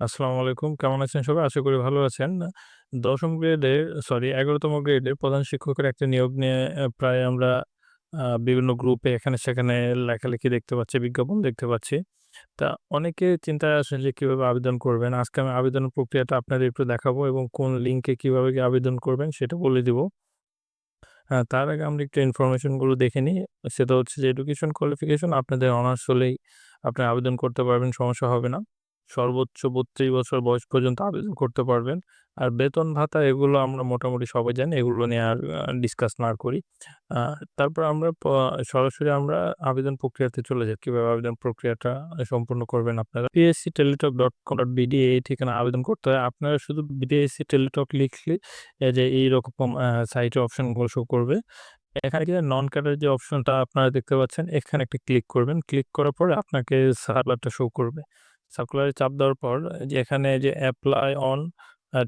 আসসালামু আলাইকুম। কেমন আছেন সবাই? আশা করি ভালো আছেন। ১০ম গ্রেডের সরি ১১ তম গ্রেডের প্রধান শিক্ষকের একটা নিয়োগ নিয়ে প্রায় আমরা বিভিন্ন গ্রুপে এখানে সেখানে লেখালেখি দেখতে পাচ্ছি, বিজ্ঞাপন দেখতে পাচ্ছি। তা অনেকে চিন্তায় আছেন যে কীভাবে আবেদন করবেন। আজকে আমি আবেদনের প্রক্রিয়াটা আপনাদের একটু দেখাবো এবং কোন লিঙ্কে কীভাবে আবেদন করবেন সেটা বলে দিব। আ তার আগে আমরা একটু ইনফরমেশনগুলো দেখে নিই। সেটা হচ্ছে যে এডুকেশন কোয়ালিফিকেশন আপনাদের অনার্স হলেই আপনি আবেদন করতে পারবেন, সমস্যা হবে না। সর্বোচ্চ ৩২ বছর বয়স পর্যন্ত আবেদন করতে পারবেন। আর বেতন ভাতা এগুলো আমরা মোটামুটি সবাই জানি। এগুলো নিয়ে আর ডিসকাস না করি। তারপর আমরা সরাসরি আমরা আবেদন প্রক্রিয়াতে চলে যাই। কীভাবে আবেদন প্রক্রিয়াটা সম্পূর্ণ করবেন আপনারা। pscteletalk.com.bd এই ঠিকানা আবেদন করতে হয়। আপনারা শুধু বিডিএসসি টেলিটক লিখলে যে এইরকম সাইটে অপশনগুলো শো করবে। এখানে কিন্তু নন ক্যাডার যে অপশনটা আপনারা দেখতে পাচ্ছেন, এখানে একটা ক্লিক করবেন। ক্লিক করার পরে আপনাকে সার্ভারটা শো করবে। সার্কুলারে চাপ দেওয়ার পর যে এখানে যে apply on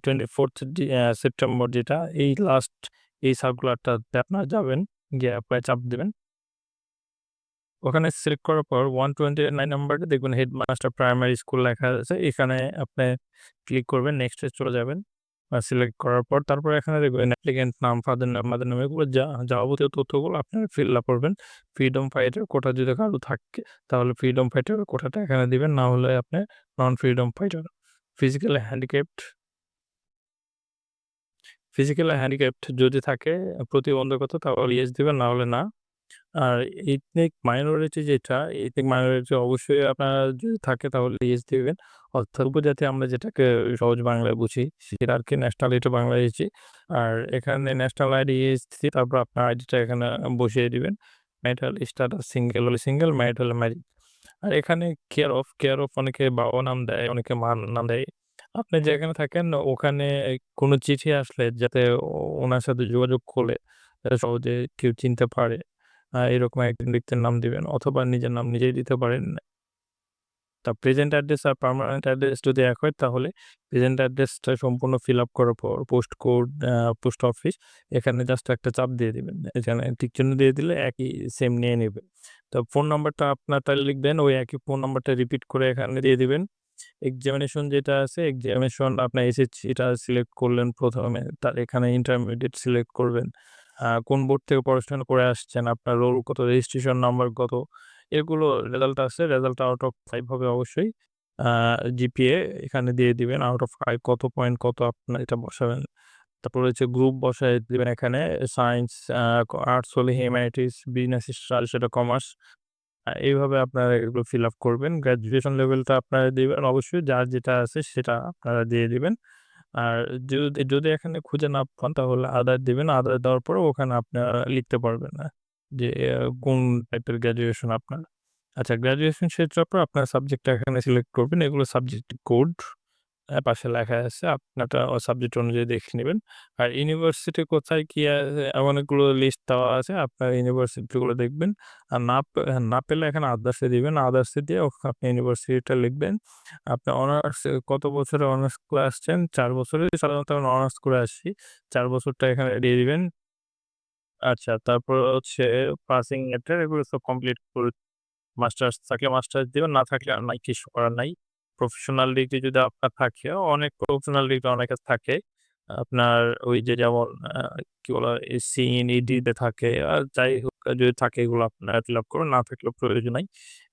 24th D September যেটা এই লাস্ট এই সার্কুলারটাতে আপনারা যাবেন। গিয়ে অ্যাপ্লাই চাপ দেবেন ওখানে সিলেক্ট করার পর ওয়ান টোয়েন্টি 129 নাম্বারে দেখবেন হেডমাস্টার প্রাইমারি স্কুল লেখা আছে। এখানে আপনি ক্লিক করবেন, নেক্সটে চলে যাবেন। সিলেক্ট করার পর তারপরে এখানে দেখবেন অ্যাপ্লিক্যান্ট নাম, ফাদার নাম, মাদার নাম এগুলো যা যাবতীয় তথ্যগুলো আপনারা ফিল আপ করবেন। ফ্রিডম ফাইটার কোটা যদি কারও থাকে তাহলে ফ্রিডম ফাইটার কোটাটা এখানে দিবেন। না হলে আপনি non freedom fighter. Physical handicapped physical handicapped যদি থাকে প্রতিবন্ধকতা তাহলে ইয়েস দিবেন, না হলে না। আর এথনিক মাইনরিটি যেটা, এথনিক মাইনরিটি অবশ্যই আপনার যদি থাকে তাহলে ইয়েস দিবেন। অর্থাৎ উপজাতি আমরা যেটাকে সহজ বাংলায় বুঝি সেটা আরকি ন্যাশনালিটি বাংলাদেশী। আর এখানে ন্যাশনাল আইডি দিয়ে তারপর আপনার আইডিটা এখানে বসিয়ে দিবেন। ম্যারিটাল স্ট্যাটাস সিঙ্গেল হলে সিঙ্গেল, ম্যারিড হলে ম্যারিড। আর এখানে কেয়ার অফ, কেয়ার অফ অনেকে বাবা নাম দেয়, অনেকে মার নাম দেয়। আপনি যেখানে থাকেন ওখানে কোনো চিঠি আসলে যাতে ওনার সাথে যোগাযোগ করলে সহজে কেউ চিনতে পারে। এরকম একজন ব্যক্তির নাম দিবেন অথবা নিজের নাম নিজেই দিতে পারেন। তা প্রেজেন্ট অ্যাড্রেস আর পার্মানেন্ট অ্যাড্রেস যদি এক হয় তাহলে প্রেজেন্ট অ্যাড্রেসটা সম্পূর্ণ ফিল আপ করার পর পোস্ট কোড, পোস্ট অফিস এখানে জাস্ট একটা চাপ দিয়ে দিবেন। এখানে চিহ্ন দিয়ে দিলে একই সেম নিয়ে নিবে। তো ফোন নাম্বারটা আপনারটা লিখবেন, ওই একই ফোন নাম্বারটা রিপিট করে এখানে দিয়ে দিবেন। এক্সামিনেশন যেটা আছে এক্সামিনেশন আপনার এসএসসিটা সিলেক্ট করলেন প্রথমে তার এখানে ইন্টারমিডিয়েট সিলেক্ট করবেন। কোন বোর্ড থেকে পড়াশোনা করে আসছেন, আপনার রোল কত, রেজিস্ট্রেশন নাম্বার কত, এগুলো রেজাল্ট আছে। রেজাল্টটা আউট অফ ফাইভ হবে অবশ্যই। জিপিএ এখানে দিয়ে দিবেন। আউট অফ ফাইভ কত পয়েন্ট কত আপনার এটা বসাবেন। তারপর রয়েছে গ্রুপ বসায় দিবেন এখানে সায়েন্স, আর্টস হলে হিউম্যানিটিস, বিজনেস সেটা কমার্স। এইভাবে আপনারা এগুলো ফিল আপ করবেন। গ্র্যাজুয়েশন লেভেলটা আপনারা দেবেন অবশ্যই যার যেটা আছে সেটা আপনারা দিয়ে দিবেন। আর যদি যদি এখানে খুঁজে না পান, তাহলে আদার দিবেন। আদার দেওয়ার পরে ওখানে আপনার লিখতে পারবেন না যে কোন টাইপের গ্র্যাজুয়েশন আপনার। আচ্ছা গ্র্যাজুয়েশন শেষ হওয়ার পর আপনার সাবজেক্টটা এখানে সিলেক্ট করবেন। এগুলো সাবজেক্ট কোড আ পাশে লেখা আছে। আপনারটা সাবজেক্ট অনুযায়ী দেখে নিবেন। আর ইউনিভার্সিটি কোথায় কি আ অনেকগুলো লিস্ট দেওয়া আছে। আপনার ইউনিভার্সিটিগুলো দেখবেন। আর না না পেলে এখানে আদার্সে দিবেন। আদার্সে দিয়ে আপনি ইউনিভার্সিটিটা লিখবেন। আপনি অনার্স কত বছরে অনার্স করে আসছেন? ৪ বছরের সাধারণত আমরা অনার্স করে আসছি। ৪ বছরটা এখানে দিয়ে দিবেন। আচ্ছা তারপর হচ্ছে পাসিং লেটার এগুলো সব কমপ্লিট করে মাস্টার্স থাকলে মাস্টার্স দিবেন, না থাকলে আর নাই কিছু করার নাই। প্রফেশনাল ডিগ্রি যদি আপনার থাকে, অনেক প্রফেশনাল ডিগ্রি অনেকের থাকে। আপনার ওই যে যেমন কি বলা হয় এসসিএন, ইডিতে থাকে আর যাই হোক যদি থাকে এগুলো আপনার ফিল আপ করবেন, না থাকলেও প্রয়োজন নাই।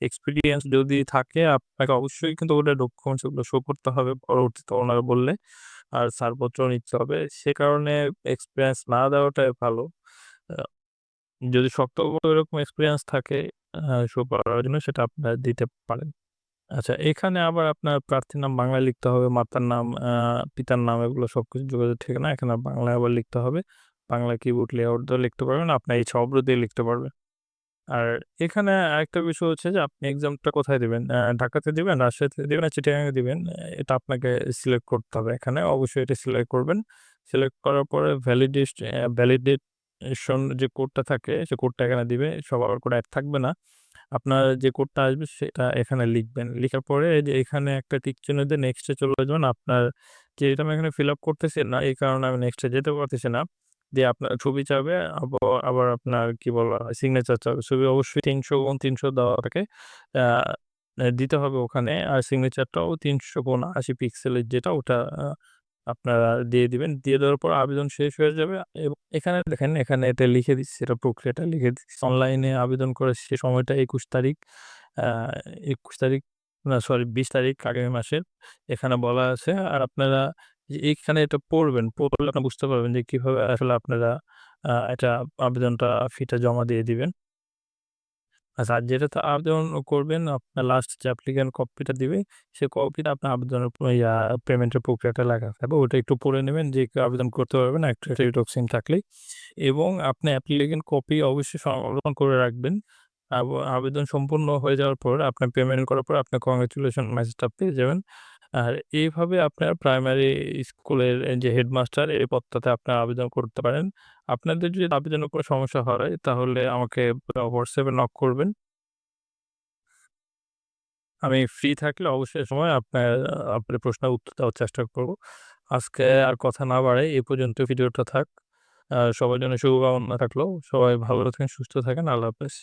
এক্সপিরিয়েন্স যদি থাকে আপনাকে অবশ্যই কিন্তু ওটা ডকুমেন্টস ওগুলো শো করতে হবে পরবর্তীতে ওনারা বললে। আর ছাড়পত্র নিতে হবে। সে কারণে এক্সপিরিয়েন্স না দেওয়াটাই ভালো। যদি শক্ত এরকম এক্সপিরিয়েন্স থাকে শো করার জন্য সেটা আপনারা দিতে পারেন। আচ্ছা এখানে আবার আপনার প্রার্থীর নাম বাংলায় লিখতে হবে, মাতার নাম, পিতার নাম এগুলো সবকিছু যোগাযোগ ঠিকানা এখানে বাংলায় আবার লিখতে হবে। বাংলা কিবোর্ড লেআউট দিয়েও লিখতে পারবেন, আপনার ইচ্ছা অব্র দিয়ে লিখতে পারবেন। আর এখানে আরেকটা বিষয় হচ্ছে যে আপনি এক্সামটা কোথায় দিবেন? ঢাকাতে দিবেন, রাজশাহীতে দিবেন না দিবেন। এটা আপনাকে সিলেক্ট করতে হবে এখানে। অবশ্যই এটা সিলেক্ট করবেন। সিলেক্ট করার পরে ভ্যালিডিস আ ভ্যালিডেশন যে কোডটা থাকে সে কোডটা এখানে দিবে। সবার কোড এক থাকবে না। আপনার যে কোডটা আসবে সেটা এখানে লিখবেন। লিখার পরে যে এখানে একটা টিক চিহ্ন দিয়ে নেক্সট চলে যাবেন। আপনার যেটা আমি এখানে ফিল আপ করতেছি না, এই কারণে আমি নেক্সট যেতে পারতেছি না। দিয়ে আপনার ছবি চাবে, আব, আবার আপনার কি বলা সিগনেচার চাবে। ছবি অবশ্যই ৩০০ গুণ ৩০০ দেওয়া থাকে। দিতে হবে ওখানে। আর সিগনেচারটাও ৩৮০ পিক্সেলের যেটা ওটা আপনারা দিয়ে দিবেন। দিয়ে দেওয়ার পর আবেদন শেষ হয়ে যাবে এবং এখানে দেখেন এখানে এটা লিখে দিচ্ছি এটা প্রক্রিয়াটা লিখে দিচ্ছি। অনলাইনে আবেদন করার সে সময়টা ২১ তারিখ। একুশ তারিখ না সরি ২০ তারিখ আগামী মাসের। এখানে বলা আছে। আর আপনারা এইখানে এটা পড়বেন, পড়লে আপনারা বুঝতে পারবেন যে কীভাবে আসলে আপনারা এটা আবেদনটা ফিটা জমা দিয়ে দিবেন। আচ্ছা, আর যেটাতে আবেদন করবেন আপনার লাস্ট যে অ্যাপ্লিকেশন কপিটা দিবে, সে কপিটা আপনার আবেদনের পেমেন্টের প্রক্রিয়াটা লাগা থাকবে। ওটা একটু পড়ে নেবেন যে আবেদন করতে পারবেন একটা টেলিটক্সিন থাকলে এবং আপনি অ্যাপ্লিকেশন কপি অবশ্যই সংরক্ষণ করে রাখবেন। আব আবেদন সম্পূর্ণ হয়ে যাওয়ার পর আপনার পেমেন্ট করার পর আপনার কংগ্রেচুলেশন মেসেজটা পেয়ে যাবেন। আর এইভাবে আপনার প্রাইমারি স্কুলের যে হেডমাস্টার এই পদটাতে আপনারা আবেদন করতে পারেন। আপনাদের যদি আবেদনের কোনো সমস্যা হয় তাহলে আমাকে এ নক করবেন। আমি ফ্রি থাকলে অবশ্যই সময় আপনার আপনার প্রশ্নের উত্তর দেওয়ার চেষ্টা করব। আজকে আর কথা না বাড়াই এই পর্যন্ত ভিডিওটা থাক। সবার জন্য শুভকামনা থাকল। সবাই ভালো থাকেন, সুস্থ থাকেন। আল্লাহ হাফেজ।